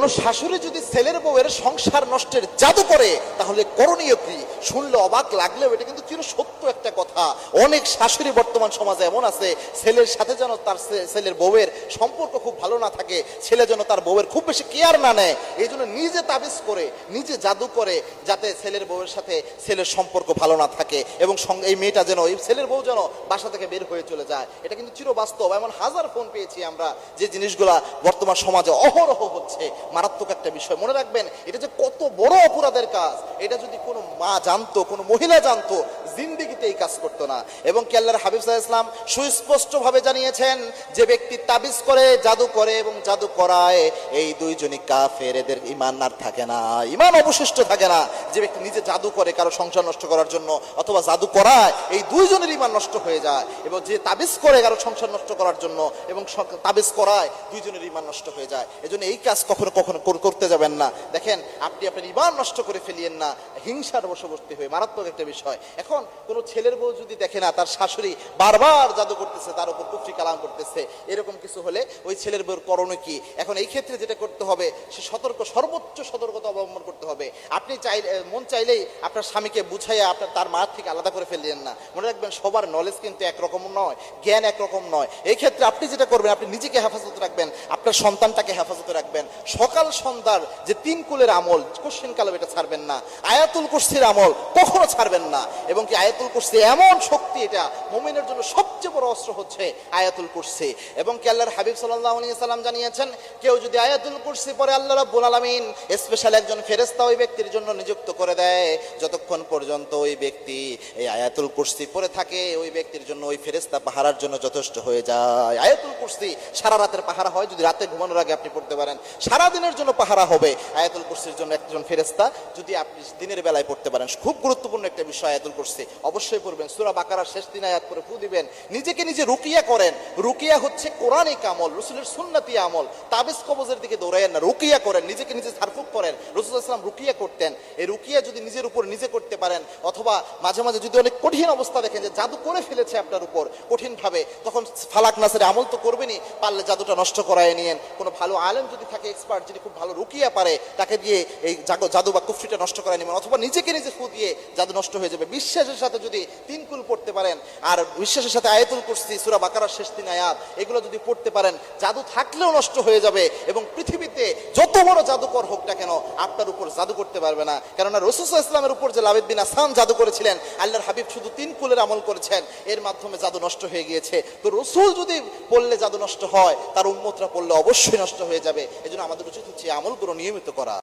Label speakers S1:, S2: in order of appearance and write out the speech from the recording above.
S1: কোন শাশুড়ি যদি ছেলের বউয়ের সংসার নষ্টের জাদু করে, তাহলে করণীয় কি? শুনলে অবাক লাগলেও এটা কিন্তু চির সত্য একটা কথা। অনেক শাশুড়ি বর্তমান সমাজে এমন আছে, ছেলের সাথে যেন তার ছেলের বউয়ের সম্পর্ক খুব ভালো না থাকে, ছেলে যেন তার বউয়ের খুব বেশি কেয়ার না নেয়, এই জন্য নিজে তাবিজ করে, নিজে জাদু করে, যাতে ছেলের বউয়ের সাথে ছেলের সম্পর্ক ভালো না থাকে এবং এই মেয়েটা যেন, এই ছেলের বউ যেন বাসা থেকে বের হয়ে চলে যায়। এটা কিন্তু চির বাস্তব এমন হাজার ফোন পেয়েছি আমরা যে জিনিসগুলা বর্তমান সমাজে অহরহ হচ্ছে। মারাত্মক একটা বিষয়। মনে রাখবেন, এটা যে কত বড় অপরাধের কাজ, এটা যদি কোনো মা জানতো, কোনো মহিলা জানতো, জিন্দিগিতে এই কাজ করতো না। এবং কি আল্লাহর হাবিব সাহা ইসলাম সুস্পষ্টভাবে জানিয়েছেন যে ব্যক্তি তাবিজ করে, জাদু করে এবং জাদু করায়, এই দুইজনই কাফের, এদের ইমান আর থাকে না। ইমান অবশিষ্ট থাকে না যে ব্যক্তি নিজে জাদু করে, কারও সংসার নষ্ট করার জন্য অথবা জাদু করায়, এই দুইজনের ইমান নষ্ট হয়ে যায়। এবং যে তাবিজ করে, কারও সংসার নষ্ট করার জন্য এবং তাবিজ করায়, দুইজনের ইমান নষ্ট হয়ে যায়। এজন্য এই কাজ কখনো কখনো করতে যাবেন না। দেখেন, আপনি আপনার ইমান নষ্ট করে ফেলিয়েন না। হিংসার বশবর্তী হয়ে, মারাত্মক একটা বিষয়। এখন কোনো ছেলের বউ যদি দেখে না, তার শাশুড়ি বারবার জাদু করতেছে, তার উপর কুফরি কালাম করতেছে, এরকম কিছু হলে ওই ছেলের বউর করণীয় কি? এখন এই ক্ষেত্রে যেটা করতে হবে, সে সতর্ক, সর্বোচ্চ সতর্কতা অবলম্বন করতে হবে। আপনি চাই মন চাইলেই আপনার স্বামীকে বুঝাইয়া আপনার, তার মার থেকে আলাদা করে ফেললেন না। মনে রাখবেন, সবার নলেজ কিন্তু একরকম নয়, জ্ঞান একরকম নয়। এই ক্ষেত্রে আপনি যেটা করবেন, আপনি নিজেকে হেফাজত রাখবেন, আপনার সন্তানটাকে হেফাজতে রাখবেন। সকাল সন্ধ্যার যে তিন কুলের আমল, কোশ্চেন কালাম এটা ছাড়বেন না। আয়াতুল কুস্তির আমল কখনো ছাড়বেন না। এবং কি আয়াতুল কুস্তি এমন শক্তি এটা মোমিনের জন্য সবচেয়ে বড় অস্ত্র হচ্ছে আয়াতুল কুরসি। এবং কি আল্লাহর হাবিব আলাইহি সাল্লাম জানিয়েছেন, কেউ যদি আয়াতুল কুরসি পরে আল্লাহ রাব্বুল আলামিন স্পেশাল একজন ফেরেশতা ওই ব্যক্তির জন্য নিযুক্ত করে দেয়। যতক্ষণ পর্যন্ত ওই ব্যক্তি এই আয়াতুল কুরসি পরে থাকে, ওই ব্যক্তির জন্য ওই ফেরেশতা পাহারার জন্য যথেষ্ট হয়ে যায়। আয়াতুল কুরসি সারা রাতের পাহারা হয়, যদি রাতে ঘুমানোর আগে আপনি পড়তে পারেন, সারা দিনের জন্য পাহারা হবে। আয়াতুল কুরসির জন্য একজন ফেরেশতা যদি আপনি দিনের বেলায় পড়তে পারেন, খুব গুরুত্বপূর্ণ একটা বিষয় আয়াতুল কুরসি। অবশ্যই পড়বেন, সূরা বাকারার শেষ দিন আয়াত করে ফু দিবেন নিজেকে নিজে রুকিয়া করেন। রুকিয়া হচ্ছে কোরআনিক আমল, রসুলের সুন্নতি আমল। তাবিজ কবজের দিকে দৌড়ায়েন না, রুকিয়া করেন, নিজেকে নিজে সারফুক করেন। রসুল ইসলাম রুকিয়া করতেন। এই রুকিয়া যদি নিজের উপর নিজে করতে পারেন, অথবা মাঝে মাঝে যদি অনেক কঠিন অবস্থা দেখেন যে জাদু করে ফেলেছে আপনার উপর কঠিনভাবে, তখন ফালাক নাসের আমল তো করবেনই। পারলে জাদুটা নষ্ট করায় নিয়েন। কোনো ভালো আলেম যদি থাকে এক্সপার্ট যিনি খুব ভালো রুকিয়া পারে, তাকে দিয়ে এই জাদু বা কুফরিটা নষ্ট করায় নেবেন অথবা নিজেকে নিজে ফু দিয়ে জাদু নষ্ট হয়ে যাবে। বিশ্বাসের সাথে যদি তিন কুল পড়তে পারেন, আর বিশ্বাসের সাথে আয়াতুল কুরসি, সূরা বাকারার শেষ দিন আয়াত, এগুলো যদি পড়তে পারেন, জাদু থাকলেও নষ্ট হয়ে যাবে এবং পৃথিবীতে যত বড় জাদুকর হোক না কেন, আপনার উপর জাদু করতে পারবে না। কেননা রসুল ইসলামের উপর যে লাবিদ বিন জাদু করেছিলেন, আল্লাহর হাবিব শুধু তিন কুলের আমল করেছেন, এর মাধ্যমে জাদু নষ্ট হয়ে গিয়েছে। তো রসুল যদি পড়লে জাদু নষ্ট হয়, তার উম্মতরা পড়লে অবশ্যই নষ্ট হয়ে যাবে। এজন্য আমাদের উচিত হচ্ছে আমলগুলো নিয়মিত করা।